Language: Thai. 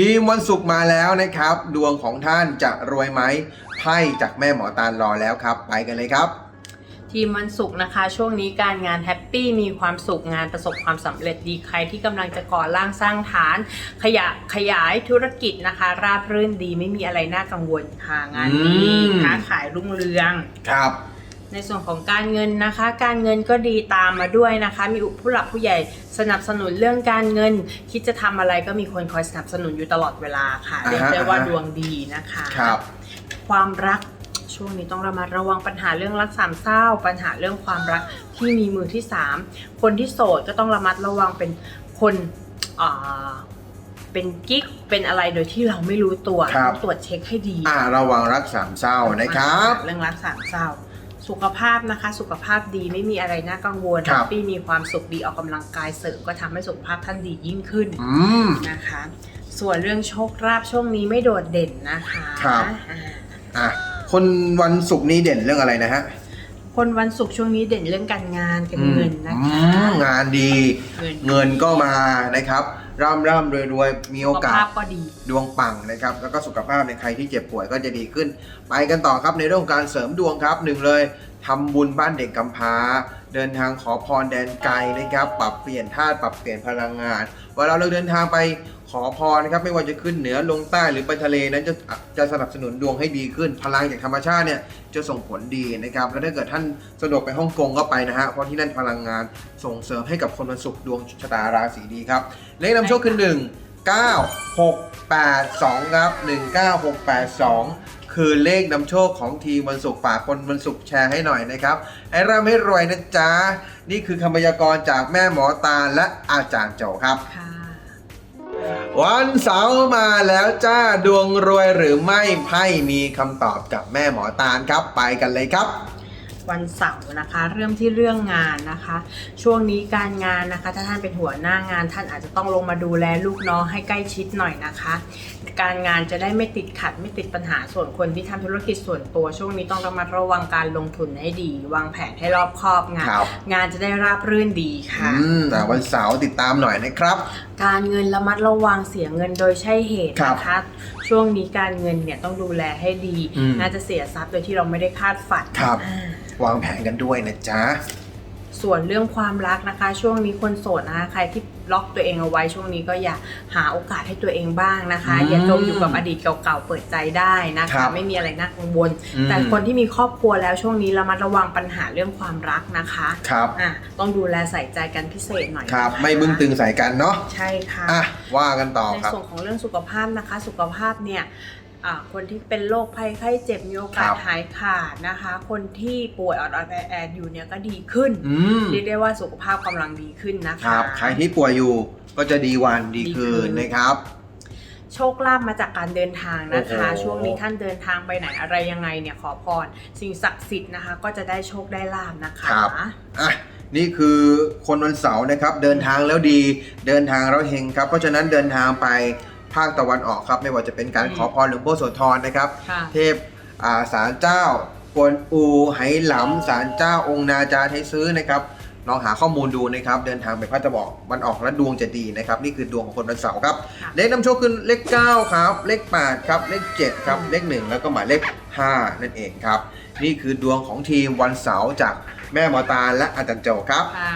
ทีมวันศุกร์มาแล้วนะครับ ดวงของท่านจะรวยไหมไพ่จากแม่หมอตาลรอแล้วครับ ไปกันเลยครับทีมวันศุกร์นะคะ ช่วงนี้การงานแฮปปี้มีความสุขงานประสบความสำเร็จดีใครที่กำลังจะก่อร่างสร้างฐาน ขยะขยายธุรกิจนะคะ ราบรื่นดีไม่มีอะไรน่ากังวลค่ะงานดีอืมค้าขายรุ่งเรืองครับ ในส่วนของการเงินนะคะ การเงินก็ดีตามมาด้วยนะคะ มีผู้หลักผู้ใหญ่สนับสนุนเรื่องการเงิน คิดจะทำอะไรก็มีคนคอยสนับสนุนอยู่ตลอดเวลาค่ะอ่าฮะเรียกได้ว่าอ่าฮะดวงดีนะคะครับความรักช่วงนี้ต้องระมัดระวังปัญหาเรื่องรักสามเศร้า ปัญหาเรื่องความรักที่มีมือที่สามคนที่โสดก็ต้องระมัดระวังเป็นคนอ่าเป็นกิ๊กเป็นอะไรโดยที่เราไม่รู้ตัวครับต้องตรวจเช็คให้ดี อ่าระวังรักสามเศร้านะครับ เรื่องรักสามเศร้า สุขภาพนะคะ สุขภาพดีไม่มีอะไรน่ากังวลครับ แฮปปี้มีความสุขดีออกกำลังกายเสริมก็ทำให้สุขภาพท่านดียิ่งขึ้นอืม นะคะ ส่วนเรื่องโชคลาภช่วงนี้ไม่โดดเด่นนะคะครับ อ่าอะคนวันศุกร์นี้เด่นเรื่องอะไรนะฮะคนวันศุกร์ช่วงนี้เด่นเรื่องการงานการเงินนะอืคะมงานดี เงิน เงินก็มานะครับ ร่ำร่ำรวยรวยมีโอกาสุขสภาพก็ดีดวงปังนะครับ แล้วก็สุขภาพในใครที่เจ็บป่วยก็จะดีขึ้น ไปกันต่อครับในเรื่องของการเสริมดวงครับหนึ่งเลยทำบุญบ้านเด็กกำพร้า เดินทางขอพรแดนไกลนะครับ ปรับเปลี่ยนธาตุปรับเปลี่ยนพลังงานเวลาเราเดินทางไปข อพรนะครับไม่ว่าจะขึ้นเหนือลงใต้หรือไปทะเลนั้นจะจะสนับสนุนดวงให้ดีขึ้น พลังจากธรรมชาติเนี่ยจะส่งผลดีนะครับแล้วถ้าเกิดท่านสะดวกไปฮ่องกงก็ไปนะฮะเพราะที่นั่นพลังงานส่งเสริมให้กับคนวันศุกร์ดวงชะตาราศีดีครับเลขนำโชคคือ1 9 6 8 2ครับ19682 คือเลขนำโชคของทีมวันศุกร์ฝากคนวันศุกร์แชร์ให้หน่อยนะครับไอ้ร่ำให้รวยนะจ๊ะนี่คือคำพยากรณ์จากแม่หมอตาลและอาจารย์โจครับค่ะ วันเสาร์มาแล้วจ้าดวงรวยหรือไม่ไพ่มีคำตอบกับแม่หมอตาลครับ ไปกันเลยครับ วันเสาร์นะคะ เริ่มที่เรื่องงานนะคะ ช่วงนี้การงานนะคะ ถ้าท่านเป็นหัวหน้างาน ท่านอาจจะต้องลงมาดูแลลูกน้องให้ใกล้ชิดหน่อยนะคะ การงานจะได้ไม่ติดขัดไม่ติดปัญหาส่วนคนที่ทำธุรกิจส่วนตัว ช่วงนี้ต้องระมัดระวังการลงทุนให้ดี วางแผนให้รอบคอบงาน ครับ งานจะได้ราบรื่นดีค่ะ อืมแต่วันเสาร์ติดตามหน่อยนะครับการเงินระมัดระวังเสียเงินโดยใช่เหตุครับนะคะ ช่วงนี้การเงินเนี่ยต้องดูแลให้ดีอืมน่าจะเสียทรัพย์โดยที่เราไม่ได้คาดฝันครับอ่าวางแผนกันด้วยนะจ๊ะ ส่วนเรื่องความรักนะคะ ช่วงนี้คนโสดนะคะใครที่ล็อกตัวเองเอาไว้ช่วงนี้ก็อย่าหาโอกาสให้ตัวเองบ้างนะคะ อืมอย่าจมอยู่กับอดีตเก่าๆเปิดใจได้นะครัคะ บไม่มีอะไรน่ากังวล อืม แต่คนที่มีครอบครัวแล้วช่วงนี้ระมัดระวังปัญหาเรื่องความรักนะคะครับอะต้องดูแลใส่ใจกันพิเศษหน่อยครับ นะคะไม่บึ้งตึงใส่กันเนาะใช่ค่ะ อะว่ากันต่อในครับ ส่วนของเรื่องสุขภาพนะคะ สุขภาพเนี่ยอ่า คนที่เป็นโรคภัยไข้เจ็บมีโอกาคสรับหายขาดนะคะ คนที่ป่วยออดๆแอดๆอยู่เนี่ยก็ดีขึ้นอืมเรียกได้ว่าสุขภาพกำลังดีขึ้นนะคคะรับใครที่ป่วยอยู่ก็จะดีวันดีคืนนะครับโชคลาภมาจากการเดินทางนะคะโอ้โหช่วงนี้ท่านเดินทางไปไหนอะไรยังไงเนี่ยขอพรสิ่งศักดิ์สิทธิ์นะคะ ก็จะได้โชคได้ลาบนะคะครับอะนี่คือคนวันเสาร์นะครับ เดินทางแล้วดีเดินทางแล้วเฮงครับ เพราะฉะนั้นเดินทางไป ภาคตะวันออกครับ ไม่ว่าจะเป็นการอืมขอพรหลวงพ่อโสธรนะครับ ค่ะ เทพอ่าศาลเจ้ากวนอูไหหลำศาลเจ้าองค์นาจาไทยซื้อนะครับลองหาข้อมูลดูนะครับ เดินทางไปภาคตะวันออกวันออกแล้วดวงจะดีนะครับ นี่คือดวงของคนวันเสาร์ครับ ค่ะ เลขนำโชคคือเลข 9 ครับ เลข 8 ครับ เลข 7 ครับ เลข 1 แล้วก็หมายเลข 5 นั่นเองครับ นี่คือดวงของทีมวันเสาร์จากแม่หมอตาลและอาจารย์โจครับ ค่ะ